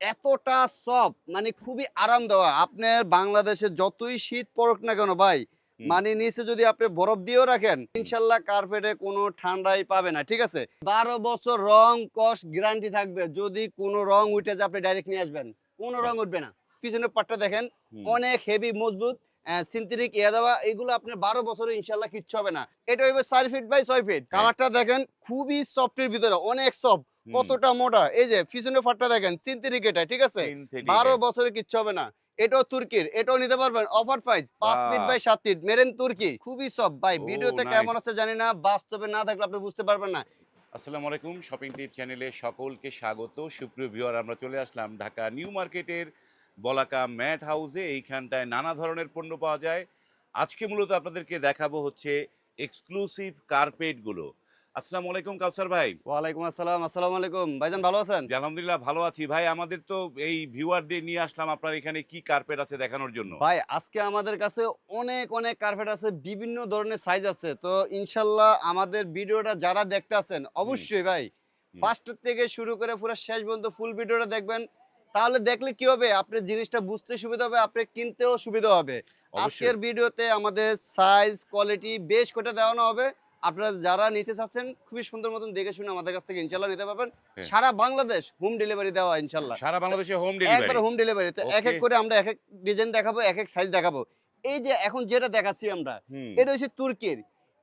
এতটা সফট মানে খুবই আরাম দেওয়া আপনার বাংলাদেশে যতই শীত পড়ুক না কেন ভাই মানে নিচে যদি আপনি বরফ দিয়েও রাখেন ইনশাল্লাহ কার্পেটে কোনো ঠান্ডাই পাবে না ঠিক আছে? বারো বছর রং কস গ্যারান্টি থাকবে যদি কোনো রং উঠে যায় আপনি ডাইরেক্ট নিয়ে আসবেন। কোনো রং উঠবে না। পিছনে পাটটা দেখেন অনেক হেভি মজবুত সিনথেটিক ইয়া দেওয়া এগুলো আপনার বারো বছরে ইনশাল্লাহ কিচ্ছু হবে না। এটা হইবে চার ফিট বাই ছয় ফিট কালারটা দেখেন খুবই সফটের ভিতরে অনেক সফট। কতটা মোটা? এই যে পিছনে ফাটটা দেখেন সিনথেটিক এটা ঠিক আছে? বারো। বছরে কিচ্ছু হবে না। এটাও তুর্কির এটাও নিতে পারবেন। অফার প্রাইস পাঁচ। ফিট বাই সাত ফিট মেরেন তুর্কি। খুবই সব ভাই ভিডিওতে কেমন আছে জানি না বাস্তবে না থাকলে আপনি বুঝতে পারবেন না। আসসালামু আলাইকুম শপিং টিপ চ্যানেলে সকলকে স্বাগত। সুপ্রিয় ভিউয়ার আমরা চলে আসলাম ঢাকা নিউ মার্কেটের বলাকা ম্যাট হাউসে। এইখানটায় নানা ধরনের পণ্য পাওয়া যায়। আজকে মূলত আপনাদেরকে দেখাবো হচ্ছে এক্সক্লুসিভ কার্পেটগুলো আসসালামু আলাইকুম কাউসার ভাই। ওয়ালাইকুম আসসালাম আসসালামু আলাইকুম। ভাইজান ভালো আছেন? আলহামদুলিল্লাহ ভালো আছি। ভাই আমাদের তো এই ভিউয়ারদের নিয়ে আসলাম আপনার এখানে কি কার্পেট আছে দেখানোর জন্য? ভাই আজকে আমাদের কাছে অনেক অনেক কার্পেট আছে বিভিন্ন ধরনের সাইজ আছে। তো ইনশাল্লাহ আমাদের ভিডিওটা যারা দেখতে আছেন অবশ্যই ভাই। ফার্স্ট থেকে শুরু করে পুরো শেষ পর্যন্ত ফুল ভিডিওটা দেখবেন। তাহলে দেখলে কি হবে? আপনার জিনিসটা বুঝতে সুবিধা হবে আপনি কিনতেও সুবিধা হবে। আজকের ভিডিওতে আমাদের সাইজ কোয়ালিটি বেশ করে দেওয়ানো হবে। আপনারা যারা নিতে চাচ্ছেন খুবই সুন্দর মতন দেখে শুনে আমাদের কাছ থেকে ইনশাল্লাহ নিতে পারবেন। হ্যাঁ। সারা বাংলাদেশ হোম ডেলিভারি দেওয়া ইনশাল্লাহ। সারা বাংলাদেশে হোম ডেলিভারি একবার হোম ডেলিভারি তো এক এক করে আমরা এক এক ডিজাইন দেখাবো এক এক সাইজ দেখাবো। এই যে এখন যেটা দেখাচ্ছি আমরা এটা হচ্ছে তুর্কির।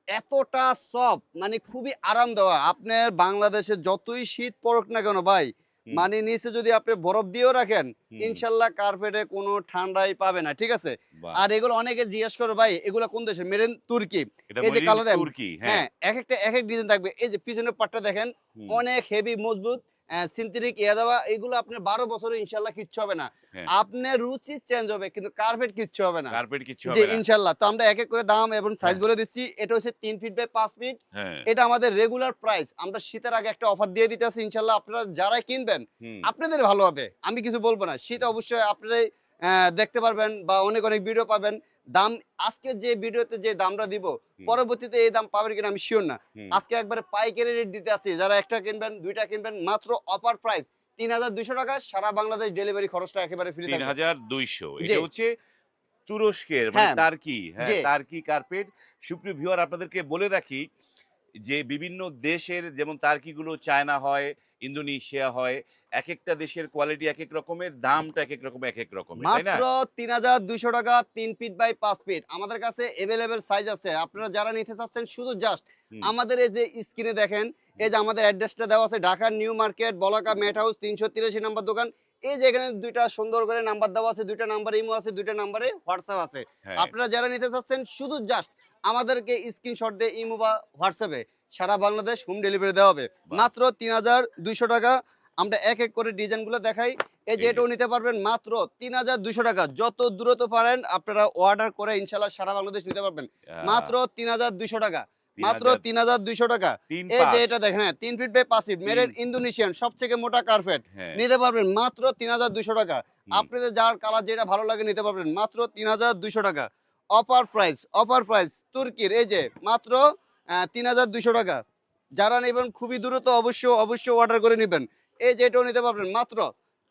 এতটা সফট মানে খুবই আরাম দেওয়া আপনার বাংলাদেশে যতই শীত পড়ুক না কেন ভাই মানে নিচে যদি আপনি বরফ দিয়েও রাখেন ইনশাল্লাহ কার্পেটে কোনো ঠান্ডাই পাবে না ঠিক আছে? আর এগুলো অনেকে জিজ্ঞেস করে ভাই এগুলো কোন দেশে মেরেন তুর্কি এই যে কালো তুর্কি হ্যাঁ। হ্যাঁ এক একটা এক এক ডিজাইন থাকবে। এই যে পিছনের পাটটা দেখেন অনেক হেভি মজবুত সিনথেটিক ইয়া দেওয়া এগুলো আপনার বারো বছরে ইনশাল্লাহ কিচ্ছু হবে না। হ্যাঁ। আপনার রুচি চেঞ্জ হবে কিন্তু কার্পেট কিচ্ছু হবে না। কার্পেট কিচ্ছু হবে ইনশাল্লাহ। তো আমরা এক এক করে দাম এবং সাইজ হ্যাঁ। বলে দিচ্ছি। এটা হচ্ছে তিন ফিট বাই পাঁচ ফিট হ্যাঁ। এটা আমাদের রেগুলার প্রাইস আমরা শীতের আগে একটা অফার দিয়ে দিতে আছি ইনশাল্লাহ আপনারা যারাই কিনবেন আপনাদের ভালো হবে। আমি কিছু বলব না। শীত অবশ্যই আপনারাই দেখতে পারবেন বা অনেক অনেক ভিডিও পাবেন। দাম আজকে যে ভিডিওতে যে দামটা দিব পরবর্তীতে এই দাম পাবেন কিনা আমি শিওর না। আজকে একবারে পাইকারি রেট দিতে আসছি। যারা একটা কিনবেন দুইটা কিনবেন মাত্র অফার প্রাইস তিন হাজার দুইশো টাকা সারা বাংলাদেশ ডেলিভারি খরচটা একেবারে ফ্রি তিন হাজার দুইশো। এটা হচ্ছে তুরস্কের মানে হ্যাঁ। টার্কি হ্যাঁ টার্কি কার্পেট সুপ্রিয় ভিউয়ার আপনাদেরকে বলে রাখি যে বিভিন্ন দেশের যেমন টার্কিগুলো চায়না হয় ইন্দোনেশিয়া হয় এক একটা দেশের কোয়ালিটি এক এক রকমের দামটা এক এক রকম এক এক না? মাত্র তিন হাজার দুইশো টাকা তিন ফিট বাই পাঁচ ফিট আমাদের কাছে এভেলেবেল সাইজ আছে। আপনারা যারা নিতে চাচ্ছেন শুধু জাস্ট আমাদের এই যে স্ক্রিনে দেখেন এই যে আমাদের অ্যাড্রেসটা দেওয়া আছে ঢাকার New Market Balaka mat house তিনশো তিরাশি নাম্বার দোকান। এই যে এখানে দুইটা সুন্দর করে নাম্বার দেওয়া আছে দুইটা নাম্বার ইমো আছে দুইটা নাম্বারে হোয়াটসঅ্যাপ আছে। হ্যাঁ, আপনারা যারা নিতে চাচ্ছেন শুধু জাস্ট আমাদেরকে স্ক্রিনশট দিয়ে ইমো বা হোয়াটসঅ্যাপে সারা বাংলাদেশ হোম ডেলিভারি দেওয়া হবে। মাত্র তিন হাজার দুইশো টাকা। আমরা এক এক করে ডিজাইনগুলো দেখাই। এই যে এটাও নিতে পারবেন মাত্র তিন হাজার দুইশো টাকা। যত দূরত পারেন আপনারা অর্ডার করে ইনশাল্লাহ সারা বাংলাদেশ নিতে পারবেন। মাত্র তিন হাজার দুইশো টাকা। মাত্র তিন হাজার দুইশো টাকা। এই যে এটা দেখেন হ্যাঁ তিন ফিট বাই পাঁচ ফিট মেরের ইন্দোনেশিয়ান সবথেকে মোটা কার্পেট হ্যাঁ, নিতে পারবেন মাত্র তিন হাজার দুইশো টাকা। আপনাদের যার কালার যেটা ভালো লাগে নিতে পারবেন মাত্র তিন হাজার দুইশো টাকা। অফার প্রাইস অফার প্রাইস তুর্কির এই যে মাত্র তিন হাজার দুইশো টাকা। যারা নেবেন খুবই দ্রুত অবশ্যই অবশ্যই অর্ডার করে নেবেন। এই যে এটাও নিতে পারবেন মাত্র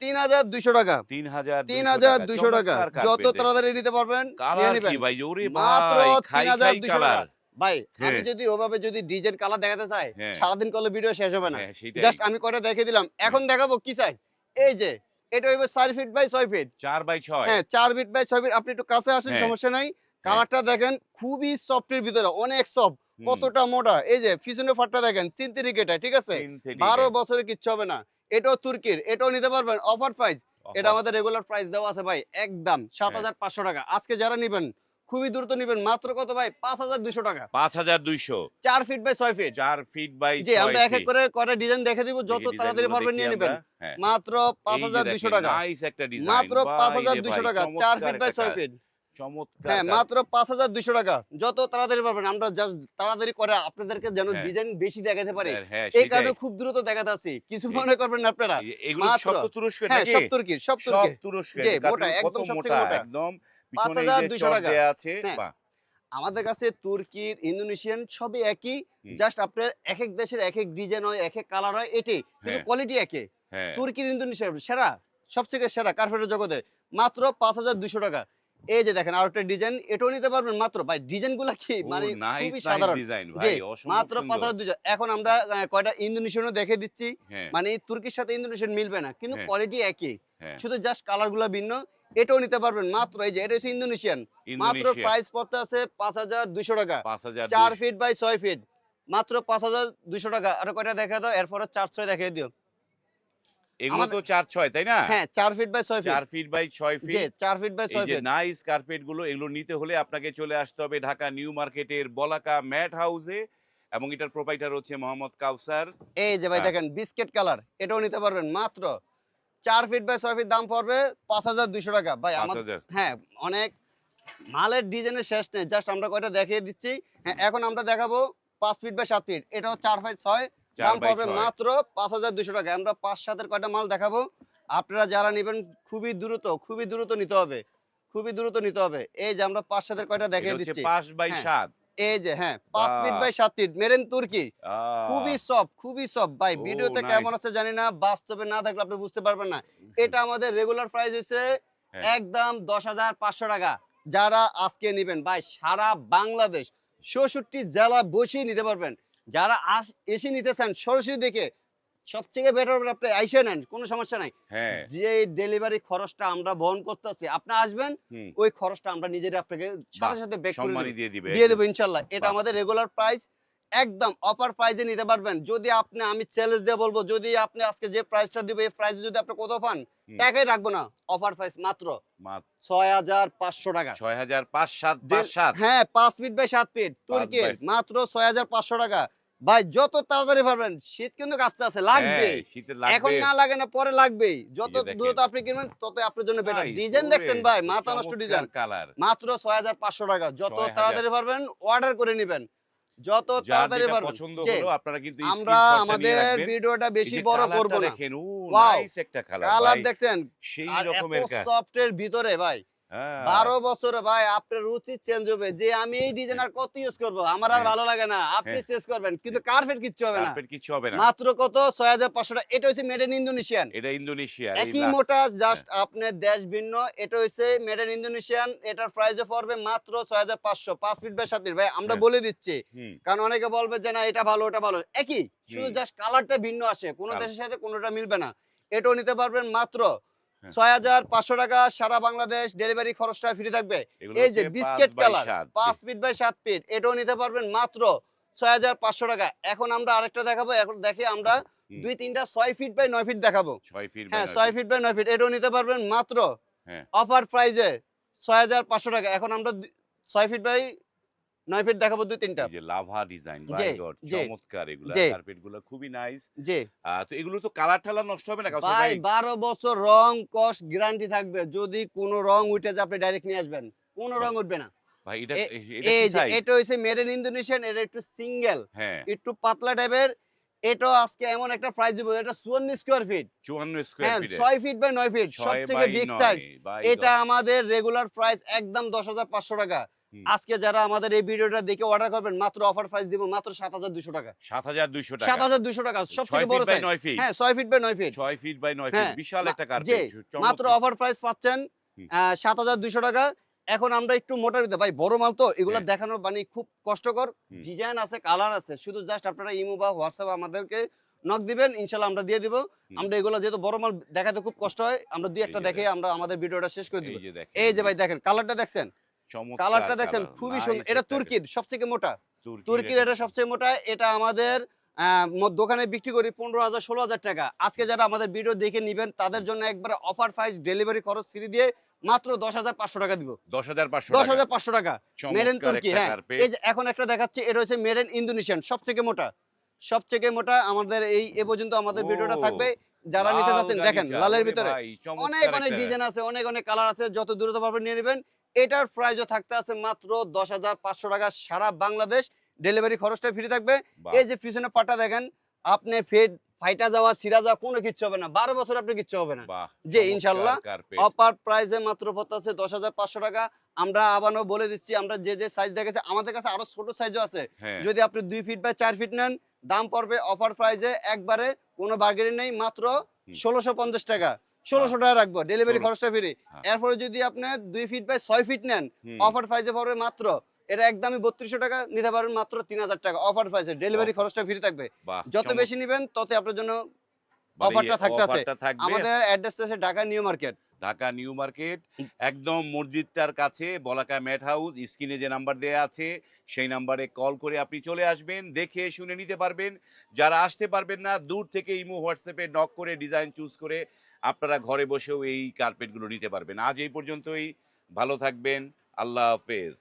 তিন হাজার দুইশো টাকা। তিন হাজার তিন হাজার দুইশো টাকা। যত তাড়াতাড়ি নিতে পারবেন নিয়ে কালার নেবেন। কি ভাই ওরে মাত্র ভাই খাই 3200 খাই ভাই আমি হ্যাঁ। যদি ওভাবে যদি ডিজাইন কালার দেখাতে চাই হ্যাঁ। সারাদিন করলে ভিডিও শেষ হবে না। হ্যাঁ জাস্ট আমি কয়টা দেখে দিলাম। এখন দেখাবো কি সাইজ এই যে এটা হইবে চার ফিট বাই ছয় ফিট চার বাই ছয়। হ্যাঁ চার ফিট বাই ছয় ফিট আপনি একটু কাছে আসেন হ্যাঁ। সমস্যা নাই। কালারটা দেখেন খুবই সফটের ভিতরে অনেক সফট কতটা মোটা? এই যে পিছনে ফাটটা দেখেন সিনথেটিক এটা ঠিক আছে? বারো বছরে কিচ্ছু হবে না। এটাও তুর্কির এটাও নিতে পারবেন অফার প্রাইস। এটা আমাদের রেগুলার প্রাইস দেওয়া আছে ভাই একদম সাত হ্যাঁ। হাজার পাঁচশো টাকা। আজকে যারা নিবেন খুবই দ্রুত নিবেন মাত্র কত ভাই? পাঁচ হাজার দুশো টাকা। পাঁচ হাজার দুইশো। চার ফিট বাই ছয় ফিট চার ফিট বাই জি আমরা এক এক করে কয়টা ডিজাইন দেখে দিব যত তাড়াতাড়ি পারবেন নিয়ে নেবেন। হ্যাঁ। মাত্র পাঁচ হাজার দুশো টাকা। একটা ডিজাইন মাত্র পাঁচ হাজার দুশো টাকা চার ফিট বাই ছয় ফিট চমৎকার হ্যাঁ মাত্র পাঁচ হাজার দুশো টাকা। যত তাড়াতাড়ি পারবেন আমরা জাস্ট তাড়াতাড়ি করে আপনাদেরকে যেন হ্যাঁ। ডিজাইন বেশি দেখাতে পারি। হ্যাঁ, হ্যাঁ এই কারণে খুব দ্রুত দেখাতে আসি। কিছু মনে করবেন না আপনারা। মাত্র। সব তো তুরস্কের হ্যাঁ নাকি? সব তুর্কি সব সব তুরস্কের মোটা, একদম। একদম। পাঁচ হাজার চট টাকা। আছে হ্যাঁ। আমাদের কাছে তুর্কির ইন্দোনেশিয়ান সবই একই। জাস্ট আপনার এক এক দেশের এক এক ডিজাইন হয় এক এক কালার হয় এটি কিন্তু হ্যাঁ। কোয়ালিটি একই হ্যাঁ। তুর্কির ইন্দোনেশিয়ার সেরা। সবথেকে সেরা কার্পেটের জগতে। মাত্র পাঁচ হাজার দুশো টাকা। এই যে দেখেন আর একটা ডিজাইন এটাও নিতে পারবেন মাত্র। ভাই ডিজাইনগুলা কি মানে খুবই সাধারণ। ডিজাইন ভাই মাত্র পাঁচ সুন্দর। হাজার দুশো এখন আমরা কয়টা? ইন্দোনেশিয়ানও দেখে দিচ্ছি। হ্যাঁ। মানে তুর্কির সাথে ইন্দোনেশিয়ান মিলবে না কিন্তু হ্যাঁ। কোয়ালিটি একই। হ্যাঁ। শুধু জাস্ট কালারগুলা ভিন্ন এটাও নিতে পারবেন মাত্র। এই যে এটা হচ্ছে ইন্দোনেশিয়ান। মাত্র প্রাইস পড়তে আছে পাঁচ হাজার দুশো টাকা। পাঁচ হাজার চার দুইশো। ফিট বাই ছয় ফিট মাত্র পাঁচ হাজার দুশো টাকা। আর কয়টা দেখা দাও? এরপরে চার ছয় দেখিয়ে দিও। এগুলো তো আমাদের- চার ছয় তাই না? হ্যাঁ feet by feet feet by feet feet by feet nice কার্পেটগুলো এগুলো নিতে হলে আপনাকে চলে আসতে হবে ঢাকা নিউ মার্কেটের বলাকা ম্যাট হাউসে এবং এটার প্রোপাইটার হচ্ছে মোহাম্মদ কাউসার। এই যে ভাই হ্যাঁ। দেখেন বিস্কেট কালার এটাও নিতে পারবেন। মাত্র চার ফিট বাই ছয় ফিট দাম পড়বে পাঁচ হাজার দুশো টাকা। ভাই হাজার। হ্যাঁ অনেক মালের ডিজাইনের শেষ নেই। জাস্ট আমরা কয়টা দেখিয়ে দিচ্ছি। হ্যাঁ এখন আমরা দেখাবো পাঁচ ফিট বাই সাত ফিট এটাও চার বাই ছয় দাম ছয়। মাত্র পাঁচ হাজার দুশো টাকা। আমরা পাঁচ সাতের কয়টা মাল দেখাবো। আপনারা যারা নেবেন খুবই দ্রুত খুবই দ্রুত নিতে হবে। খুবই দ্রুত নিতে হবে। এই যে আমরা পাঁচ সাতের কয়টা দেখিয়ে দিচ্ছি। পাঁচ বাই হ্যাঁ। সাত। এই যে হ্যাঁ পাঁচ ফিট বাই সাত ফিট। মেরেন তুর্কি খুবই সফট খুবই সফট ভাই ও, ভিডিওতে কেমন আছে জানি না বাস্তবে না থাকলে আপনি বুঝতে পারবেন না। এটা আমাদের রেগুলার প্রাইস হচ্ছে হ্যাঁ। একদম দশ হাজার পাঁচশো টাকা। যারা আজকে নেবেন ভাই সারা বাংলাদেশ চৌষট্টি জেলা বসেই নিতে পারবেন। যারা আস এসি নিতে চান সরাসরি দেখে সবথেকে বেটার আপনি আইসে নেন কোনো সমস্যা নাই। হ্যাঁ। যে ডেলিভারি খরচটা আমরা বহন করতেছি আপনি আসবেন ওই খরচটা আমরা নিজেরা আপনাকে সাথে সাথে ব্যাক করে। দিয়ে দিবে। দেবো ইনশাল্লাহ। এটা আমাদের রেগুলার প্রাইস একদম অফার প্রাইজে নিতে পারবেন। যদি আপনি আমি চ্যালেঞ্জ দিয়ে বলব যদি আপনি আজকে যে প্রাইসটা দিবে এই প্রাইসে যদি আপনি কত পান টাকাই রাখব না। অফার প্রাইস মাত্র ছয় হাজার পাঁচশো টাকা। ছয় হাজার পাঁচ সাত পাঁচ সাত। হ্যাঁ পাঁচ ফিট বাই সাত ফিট তুর্কির মাত্র ছয় হাজার পাঁচশো টাকা। ভাই যত তাড়াতাড়ি পারবেন শীত কিন্তু কাছতে আছে লাগবে। হ্যাঁ, এখন না লাগে না পরে লাগবেই। যত দ্রুত আপনি কিনবেন তত আপনার জন্য বেটার ডিজাইন দেখছেন ভাই মাথা নষ্ট ডিজাইন মাত্র ছয় হাজার পাঁচশো টাকা। যত তাড়াতাড়ি পারবেন অর্ডার করে নেবেন। যত তাড়াতাড়ি পছন্দ হলো আপনারা কিন্তু আমরা আমাদের ভিডিওটা বেশি বড় করব না। দেখেন ও নাইস একটা কালার কালার ভাই। দেখছেন? সেই রকমের সফটের ভিতরে ভাই বারো বছরে ভাই আপনার রুচি চেঞ্জ হবে। যে আমি এই ডিজাইন আর কত ইউজ করব? আমার আর হ্যাঁ। ভালো লাগে না। আপনি হ্যাঁ। চেঞ্জ করবেন। কিন্তু কার্পেট কিচ্ছু হবে না। কার্পেট কিছু হবে না। মাত্র কত? ছয় হাজার পাঁচশো টাকা। এটা হচ্ছে মেড ইন ইন্দোনেশিয়ান এটা ইন্দোনেশিয়া একই মোটা জাস্ট আপনার দেশ ভিন্ন। এটা হচ্ছে মেড ইন ইন্দোনেশিয়ান এটার প্রাইসও পড়বে মাত্র ছয় হাজার পাঁচশো। পাঁচ ফিট বাই সাত ফিট ভাই আমরা হ্যাঁ। বলে দিচ্ছি। কারণ অনেকে বলবে যে না এটা ভালো ওটা ভালো। একই। শুধু। জাস্ট কালারটা ভিন্ন আসে। কোনো দেশের সাথে কোনোটা মিলবে না। এটাও নিতে পারবেন মাত্র হ্যাঁ। ছয় হাজার পাঁচশো টাকা সারা বাংলাদেশ ডেলিভারি খরচটা ফ্রি থাকবে। এই যে বিস্কেট পাঁচ কালার পাঁচ ফিট বাই সাত ফিট এটাও নিতে পারবেন মাত্র ছয় হাজার পাঁচশো টাকা। এখন আমরা আরেকটা দেখাবো এখন দেখি আমরা দুই তিনটা ছয় ফিট বাই নয় ফিট দেখাবো। হ্যাঁ ছয় ফিট বাই নয় ফিট এটাও নিতে পারবেন মাত্র হ্যাঁ। অফার প্রাইজে ছয় হাজার পাঁচশো টাকা। এখন আমরা ছয় ফিট বাই নয় ফিট দেখাবো দুই তিনটা। যে লাভা ডিজাইন বাই গড চমৎকার এগুলা। কার্পেটগুলো খুবই নাইস জি। তো এগুলো তো কালার ঠালার নষ্ট হবে না কাউসার ভাই ভাই বারো বছর রং কস গ্যারান্টি থাকবে যদি কোনো রং উঠে যায় আপনি ডাইরেক্ট নিয়ে আসবেন। কোনো রং উঠবে না। ভাই এটা এটা এটা হচ্ছে মেড ইন ইন্দোনেশিয়ান এটা একটু সিঙ্গেল হ্যাঁ। একটু পাতলা টাইপের এটা আজকে এমন একটা প্রাইস দিব এটা চুয়ান্ন স্কোয়ার ফিট চুয়ান্ন হ্যাঁ স্কোয়ার ফিটে ছয় ফিট বাই নয় ফিট সব থেকে বিগ সাইজ এটা আমাদের রেগুলার প্রাইস একদম দশ হাজার পাঁচশো টাকা। হুম। আজকে যারা আমাদের এই ভিডিওটা দেখে অর্ডার করবেন মাত্র অফার প্রাইস দিব মাত্র সাত হাজার দুশো টাকা। সাত হাজার দুইশো সাত টাকা হাজার দুশো টাকা সব ছয় থেকে বড় ফিট হ্যাঁ ছয় ফিট বাই নয় ফিট ছয় ফিট বাই নয় হ্যাঁ, ফিট বিশাল একটা কার্পেট মাত্র অফার প্রাইস পাচ্ছেন হুম। সাত হাজার দুশো টাকা। এখন আমরা একটু মোটা দিতে ভাই বড় মাল তো এগুলো হ্যাঁ। দেখানোর মানে খুব কষ্টকর। ডিজাইন আছে কালার আছে শুধু জাস্ট আপনারা ইমো বা হোয়াটসঅ্যাপ আমাদেরকে নক দিবেন ইনশাল্লাহ আমরা দিয়ে দিব। আমরা এগুলো যেহেতু বড় মাল দেখাতে খুব কষ্ট হয় আমরা দুই একটা দেখে আমরা আমাদের ভিডিওটা শেষ করে দিব। এই যে ভাই দেখেন কালারটা দেখছেন? কালারটা colour, খুবই সুন্দর এটা তুর্কির সবথেকে মোটা। তুর্কির এটা সবচেয়ে মোটা। এটা আমাদের দোকানে বিক্রি করি পনেরো হাজার ষোলো হাজার টাকা। আজকে যারা আমাদের ভিডিও দেখে নিবেন তাদের জন্য একবারে অফার প্রাইস ডেলিভারি খরচ ফ্রি দিয়ে মাত্র দশ হাজার পাঁচশো টাকা দিব। দশ হাজার পাঁচশো দশ হাজার পাঁচশো টাকা। মেড ইন তুর্কি হ্যাঁ। এই যে এখন একটা দেখাচ্ছে এটা হচ্ছে মেড ইন ইন্দোনেশিয়ান সবথেকে মোটা। সবথেকে মোটা আমাদের এই এ পর্যন্ত আমাদের ভিডিওটা থাকবে। যারা নিতে চাচ্ছেন দেখেন লালের ভিতরে। অনেক অনেক ডিজাইন আছে অনেক অনেক কালার আছে। যত দ্রুত পারবেন নিয়ে নেবেন। এটার প্রাইসও থাকতে আছে মাত্র দশ হাজার পাঁচশো টাকা সারা বাংলাদেশ। ডেলিভারি খরচটা ফ্রি থাকবে। এই যে পিছনে পাটা দেখেন আপনি ফেড ফাইটা যাওয়া ছিড়া যাওয়া কোনো কিচ্ছু হবে না। বারো বছর আপনি কিচ্ছু হবে না। চমৎকার ইনশাল্লাহ। অপার প্রাইসে মাত্র পড়তে আছে দশ হাজার পাঁচশো টাকা। আমরা আবারও বলে দিচ্ছি আমরা যে যে সাইজ দেখেছি আমাদের কাছে আরও ছোট সাইজও আছে। হ্যাঁ, যদি আপনি দুই ফিট বাই চার ফিট নেন দাম পড়বে অফার প্রাইসে একবারে কোনো বার্গেনিং নেই মাত্র। ষোলোশো পঞ্চাশ টাকা। ষোলোশো টাকা রাখব ডেলিভারি খরচটা ফ্রি হ্যাঁ। এরপরে যদি আপনি দুই ফিট বাই ছয় ফিট নেন অফার প্রাইসে পড়বে মাত্র এটা একদমই বত্রিশশো টাকা নিতে পারবেন মাত্র তিন হাজার টাকা অফার প্রাইসে ডেলিভারি খরচটা ফ্রি থাকবে। যত বেশি নেবেন তত আপনার জন্য থাকতেছে। আমাদের অ্যাড্রেস আছে Dhaka New Market. Dhaka New Market একদম মসজিদটার কাছে বলাকা ম্যাট হাউস স্ক্রিনে যে নাম্বার দেয়া আছে সেই নাম্বারে কল করে আপনি চলে আসবেন দেখে শুনে নিতে পারবেন। যারা আসতে পারবেন না দূর থেকে ইমো হোয়াটসঅ্যাপে নক করে ডিজাইন চুজ করে আপনারা ঘরে বসেও এই কার্পেটগুলো নিতে পারবেন। আজ এই পর্যন্তই। ভালো থাকবেন। আল্লাহ হাফেজ।